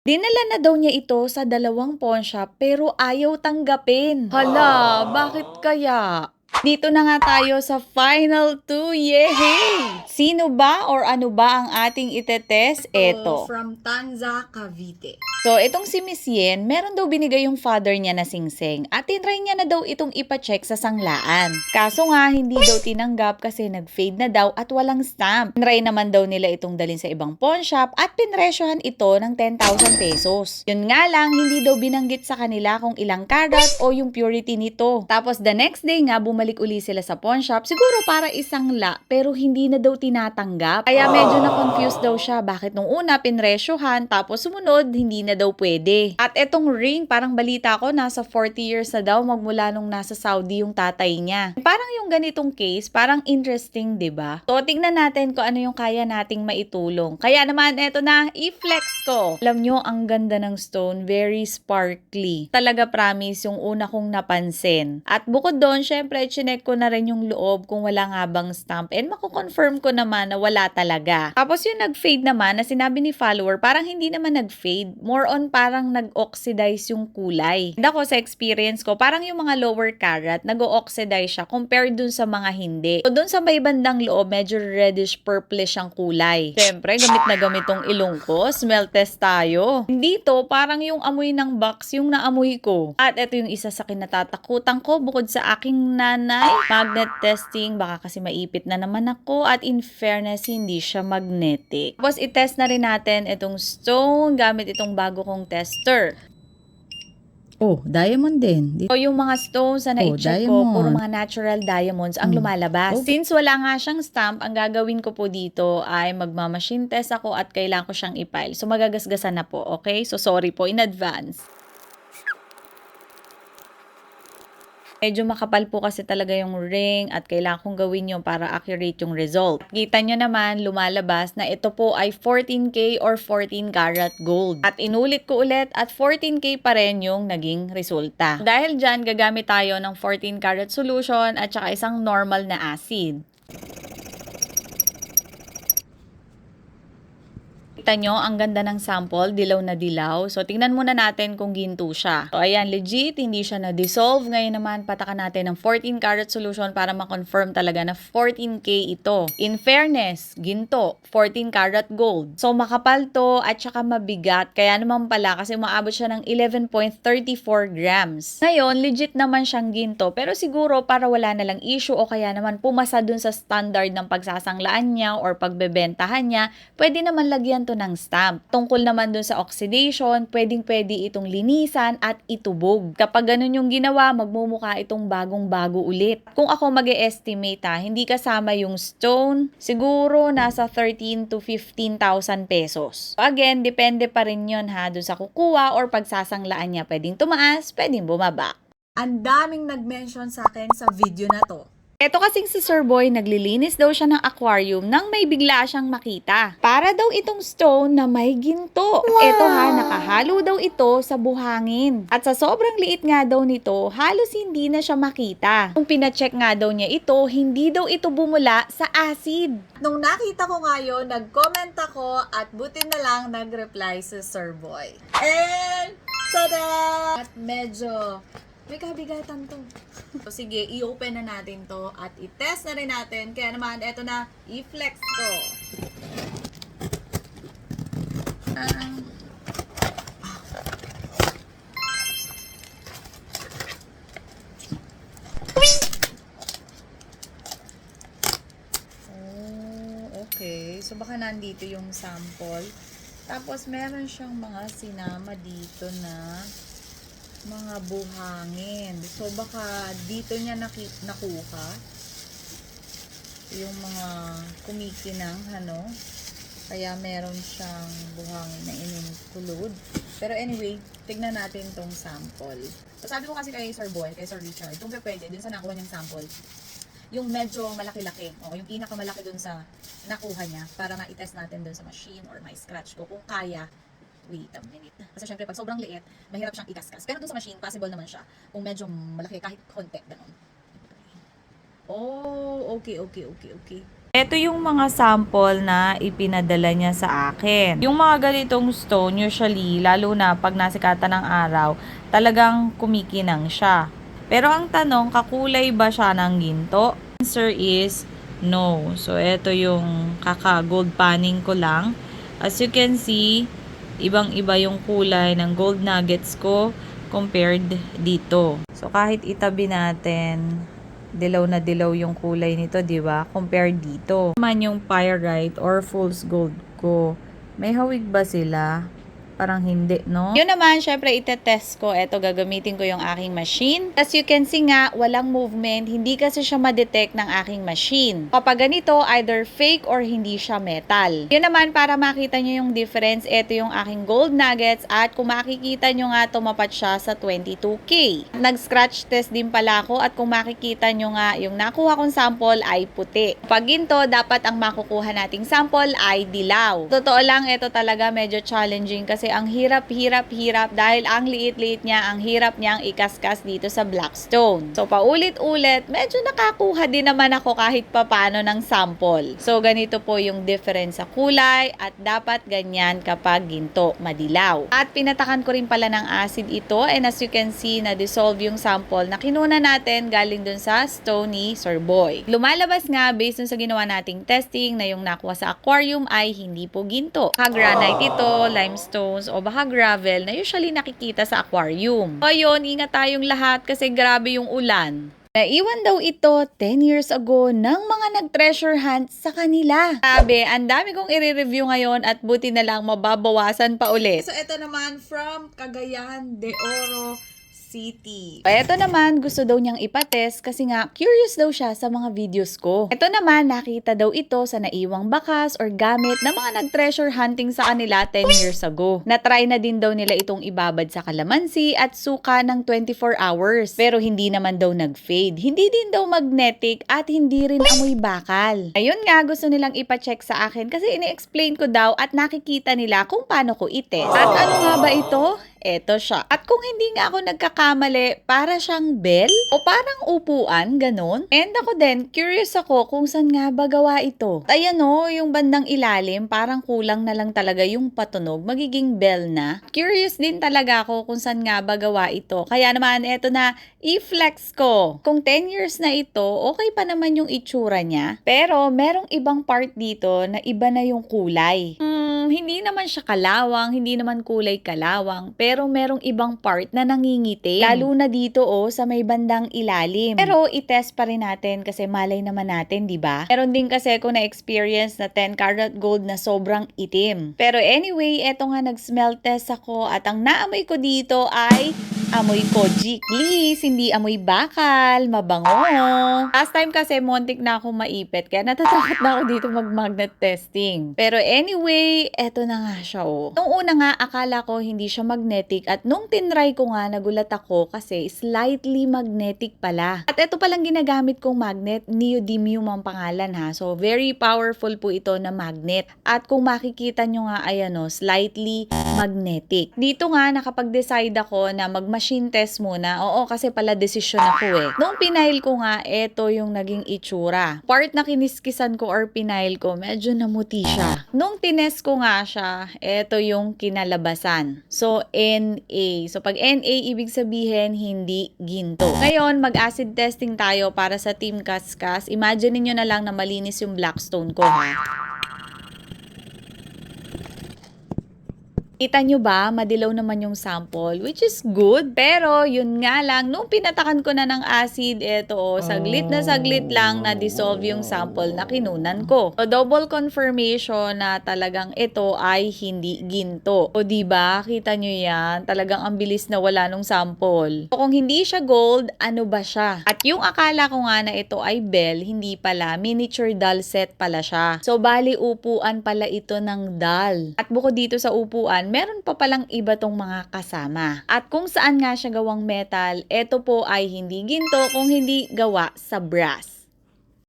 Dinala na daw niya ito sa dalawang pawn shop pero ayaw tanggapin. Hala, bakit kaya? Dito na nga tayo sa final two. Yehey! Sino ba or ano ba ang ating itetest? Eto. From Tanza, Cavite. So, itong si Miss Yen, meron daw binigay yung father niya na singseng at tinry niya na daw itong ipacheck sa sanglaan. Kaso nga, hindi daw tinanggap kasi nag-fade na daw at walang stamp. Tinry naman daw nila itong dalhin sa ibang pawn shop at pinresyohan ito ng 10,000 pesos. Yun nga lang, hindi daw binanggit sa kanila kung ilang karat o yung purity nito. Tapos the next day nga, bumalik uli sila sa pawn shop, siguro para isang la, pero hindi na daw tinatanggap. Kaya medyo na-confused daw siya. Bakit nung una pinresyohan, tapos sumunod, hindi na daw pwede. At etong ring, parang balita ko, nasa 40 years na daw magmula nung nasa Saudi yung tatay niya. Parang yung ganitong case, parang interesting, ba? So, tingnan natin kung ano yung kaya nating maitulong. Kaya naman, eto na, i-flex ko. Alam nyo, ang ganda ng stone, very sparkly. Talaga promise, yung una kong napansin. At bukod doon, syempre, chinek ko na rin yung loob kung wala nga bang stamp. And mako-confirm ko naman na wala talaga. Tapos yung nag-fade naman, na sinabi ni follower, parang hindi naman nag-fade. More on parang nag-oxidize yung kulay. And ako sa experience ko, parang yung mga lower carat, nag-oxidize siya compared dun sa mga hindi. So dun sa may bandang loob, medyo reddish purplish ang kulay. Siyempre, gamit na gamit tong ilong ko. Smell test tayo. Dito, parang yung amoy ng box, yung naamoy ko. At ito yung isa sa kinatatakutan ko bukod sa aking nanay. Magnet testing, baka kasi maipit na naman ako. At in fairness, hindi siya magnetic. Tapos itest na rin natin itong stone gamit itong bago kong tester. Oh, diamond din. So, yung mga stones na Oh, na-check ko, diamond. puro mga natural diamonds ang Mm. lumalabas. Okay. Since wala nga siyang stamp, ang gagawin ko po dito ay magmamachine test ako at kailangan ko siyang i-file. So, magagasgasan na po, okay? So, sorry po in advance. Medyo makapal po kasi talaga yung ring at kailangan kong gawin yun para accurate yung result. Kita nyo naman, lumalabas na ito po ay 14K or 14 karat gold. At inulit ko ulit at 14K pa rin yung naging resulta. Dahil dyan, gagamit tayo ng 14 karat solution at saka isang normal na acid. Kita nyo, ang ganda ng sample, dilaw na dilaw. So, tingnan muna natin kung ginto siya. So, ayan, legit, hindi siya na-dissolve. Ngayon naman, patakan natin ng 14 karat solution para ma-confirm talaga na 14K ito. In fairness, ginto, 14 karat gold. So, makapal to at saka mabigat. Kaya naman pala, kasi umaabot siya ng 11.34 grams. Ngayon, legit naman siyang ginto. Pero siguro, para wala na lang issue o kaya naman pumasa dun sa standard ng pagsasanglaan niya or pagbebentahan niya, pwede naman lagyan to ng stamp. Tungkol naman dun sa oxidation, pwedeng pwede itong linisan at itubog. Kapag ganun yung ginawa, magmumukha itong bagong-bago ulit. Kung ako mag estimate ha, hindi kasama yung stone, siguro nasa 13 to 15,000 pesos. So again, depende pa rin yun ha, dun sa kukuha or pagsasanglaan niya. Pwedeng tumaas, pwedeng bumaba. Ang daming nag-mention sa akin sa video na to. Ito kasing si Sir Boy, naglilinis daw siya ng aquarium nang may bigla siyang makita. Para daw itong stone na may ginto. Ito ha, nakahalo daw ito sa buhangin. At sa sobrang liit nga daw nito, halos hindi na siya makita. Kung pinacheck nga daw niya ito, hindi daw ito bumula sa acid. Nung nakita ko nga yun, nag-comment ako at buti na lang nag-reply si Sir Boy. And, tada! At medyo may kabigatan to. so, sige, i-open na natin to at i-test na rin natin. Kaya naman, eto na, i-flex ko. Ah. Oh, okay. So, baka nandito yung sample. Tapos, meron siyang mga sinama dito na mga buhangin. So, baka dito niya nakuha yung mga kumikinang, ano. Kaya meron siyang buhangin na ininkulod. Pero anyway, tignan natin tong sample. So, sabi ko kasi kay Sir Boy, kay Sir Richard, kung pwede, dun sa nakuha niyang sample, yung medyo malaki-laki, o yung pinakamalaki dun sa nakuha niya, para ma-test natin dun sa machine or may scratch ko, kung kaya, wait a minute. Kasi syempre, pag sobrang liit, mahirap siyang ikaskas. Pero dun sa machine, possible naman siya. Kung medyo malaki, kahit konti, ganun. Oh, okay, okay, okay, okay. Ito yung mga sample na ipinadala niya sa akin. Yung mga ganitong stone, usually, lalo na pag nasikatan ng araw, talagang kumikinang siya. Pero ang tanong, kakulay ba siya ng ginto? Answer is no. So, ito yung kaka-gold panning ko lang. As you can see, ibang-iba yung kulay ng gold nuggets ko compared dito. So, kahit itabi natin, dilaw na dilaw yung kulay nito, di ba? Compared dito. Man yung pyrite or fool's gold ko. May hawig ba sila? Parang hindi, no? Yun naman, syempre, itetest ko. Ito, gagamitin ko yung aking machine. As you can see nga, walang movement. Hindi kasi siya ma-detect ng aking machine. Kapag ganito, either fake or hindi siya metal. Yun naman, para makita nyo yung difference, ito yung aking gold nuggets at kung makikita nyo nga, tumapat siya sa 22K. Nag-scratch test din pala ako at kung makikita nyo nga, yung nakuha kong sample ay puti. Pag ginto, dapat ang makukuha nating sample ay dilaw. Totoo lang, ito talaga medyo challenging kasi ang hirap, hirap, hirap dahil ang liit-liit niya, ang hirap niyang ikaskas dito sa Blackstone. So, paulit-ulit, medyo nakakuha din naman ako kahit papano ng sample. So, ganito po yung difference sa kulay at dapat ganyan kapag ginto, madilaw. At pinatakan ko rin pala ng acid ito and as you can see, na-dissolve yung sample na kinuna natin galing dun sa Stony Sorboy. Lumalabas nga based dun sa ginawa nating testing na yung nakuha sa aquarium ay hindi po ginto. Ha granite ito, limestone, o baka gravel na usually nakikita sa aquarium. O yun, ingat tayong lahat kasi grabe yung ulan. Naiwan daw ito 10 years ago ng mga nag-treasure hunt sa kanila. Sabi, ang dami kong i-review ngayon at buti na lang mababawasan pa ulit. So, ito naman from Cagayan de Oro City. Ito naman, gusto daw niyang ipatest kasi nga curious daw siya sa mga videos ko. Ito naman, nakita daw ito sa naiwang bakas or gamit na mga nag-treasure hunting sa kanila 10 years ago. Na-try na din daw nila itong ibabad sa kalamansi at suka ng 24 hours. Pero hindi naman daw nag-fade. Hindi din daw magnetic at hindi rin amoy bakal. Ayun nga, gusto nilang ipacheck sa akin kasi ini-explain ko daw at nakikita nila kung paano ko itest. At ano nga ba ito? Eto siya. At kung hindi nga ako nagkakamali, para siyang bell o parang upuan, ganun. And ako din, curious ako kung saan nga ba gawa ito. Ayan o, yung bandang ilalim, parang kulang na lang talaga yung patunog, magiging bell na. Curious din talaga ako kung saan nga ba gawa ito. Kaya naman, eto na, i-flex ko. Kung 10 years na ito, okay pa naman yung itsura niya. Pero, merong ibang part dito na iba na yung kulay. Hmm, hindi naman siya kalawang, hindi naman kulay kalawang, pero merong ibang part na nangingitim. Lalo na dito oh, sa may bandang ilalim. Pero i-test pa rin natin kasi malay naman natin, di ba? Meron din kasi ako na-experience na 10 karat gold na sobrang itim. Pero anyway, eto nga nag-smell test ako at ang naamoy ko dito ay amoy koji. Please, hindi amoy bakal, mabango. Last time kasi montik na ako maipit kaya natatakot na ako dito mag-magnet testing. Pero anyway, eto na nga siya oh. Nung una nga, akala ko hindi siya magnetic at nung tinry ko nga, nagulat ako kasi slightly magnetic pala. At ito palang ginagamit kong magnet, neodymium ang pangalan ha. So, very powerful po ito na magnet. At kung makikita nyo nga, ayan o, slightly magnetic. Dito nga, nakapag-decide ako na mag-machine test muna. Oo, kasi pala desisyon ako eh. Nung pinail ko nga, ito yung naging itsura. Part na kiniskisan ko or pinail ko, medyo namuti siya. Nung tinest ko nga siya, ito yung kinalabasan. So, NA. So, pag NA, ibig sabihin, hindi ginto. Ngayon, mag-acid testing tayo para sa Team Kaskas. Imagine niyo na lang na malinis yung blackstone ko, ha? Kita nyo ba, madilaw naman yung sample, which is good. Pero, yun nga lang, nung pinatakan ko na ng acid, eto, oh, saglit na saglit lang na dissolve yung sample na kinunan ko. So, double confirmation na talagang ito ay hindi ginto. O, di ba Kita nyo yan? Talagang ang bilis na wala nung sample. So, kung hindi siya gold, ano ba siya? At yung akala ko nga na ito ay bell, hindi pala. Miniature doll set pala siya. So, bali upuan pala ito ng doll. At bukod dito sa upuan, meron pa palang iba tong mga kasama. At kung saan nga siya gawang metal, ito po ay hindi ginto kung hindi gawa sa brass.